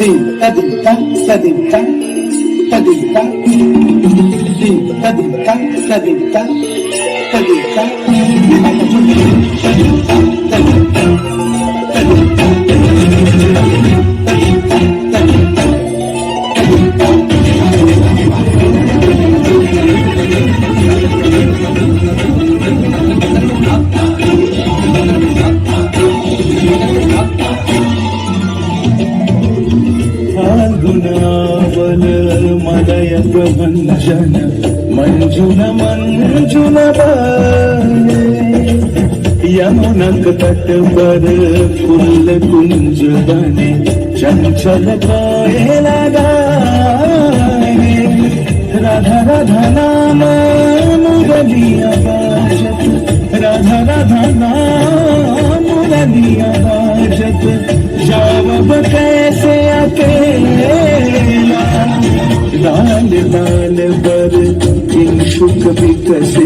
Tadinka, tadinka, tadinka, tadinka, tadinka, मलय प्रभञ्जन मञ्जुन मञ्जुन यमुनक तट पर फूल कुंज बने चंचल कोयला गाए राधा राधा नाम मुरलिया बाजत राधा राधा नाम मुरलिया बाजत. जावब कैसे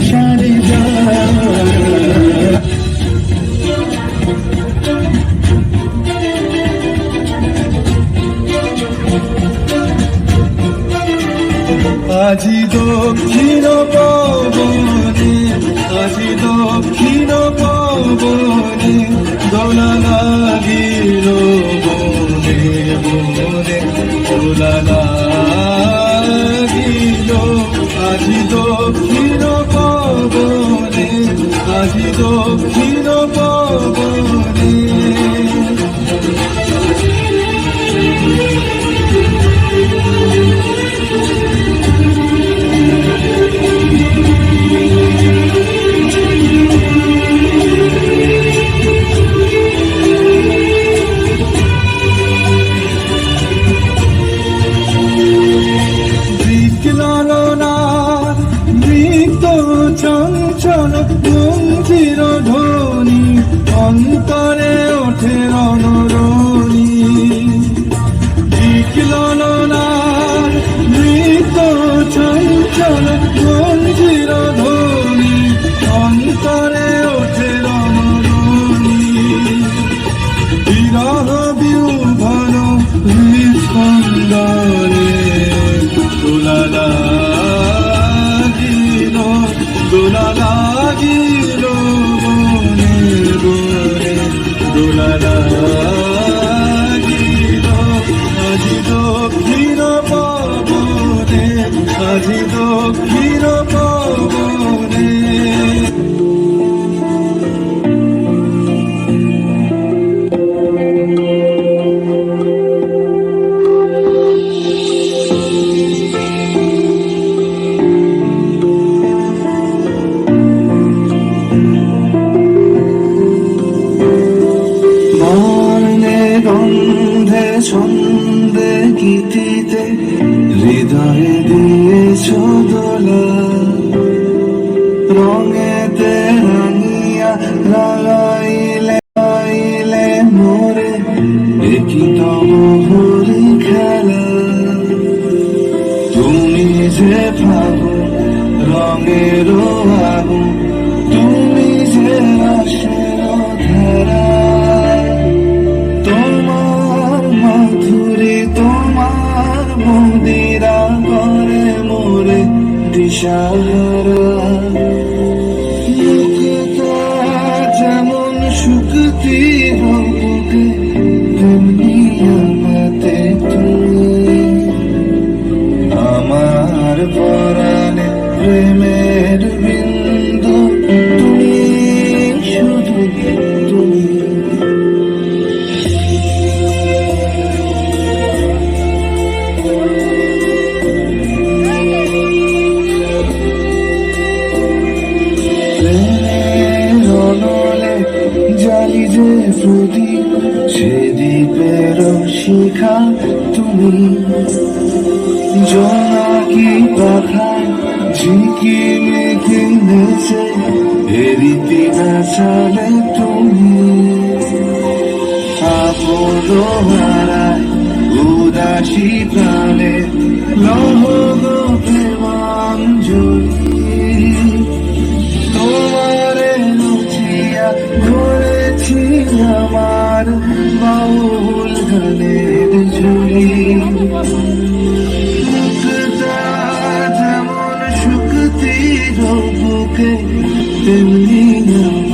সুন্দরী আজি দক্ষিণ পবনে আজি দক্ষিণ of দোলা লাগিল বনে বনে দোলা লাগিল। আজি দক্ষিণ পবনে আজি ছন্দে গীতিতে হৃদয়ে দিয়েছ দোলা। রঙেতে রাঙিয়া লাগাইলে লাগাইলে মোরে একই তব হরি খেলা। তুমি যে ফাগুন রঙের দিশাহারা প্রদীপ সে দ্বীপের শিখা তুমি জোনাকি পাখায় ঝিকি মেঘে নেচে এরিতে নাচালে তুমি? আপন হারায় উদাসী প্রাণে লহ আমার বাউল গানের ঝুলি। যেমন শুকতি বুকে তেমনি আমাতে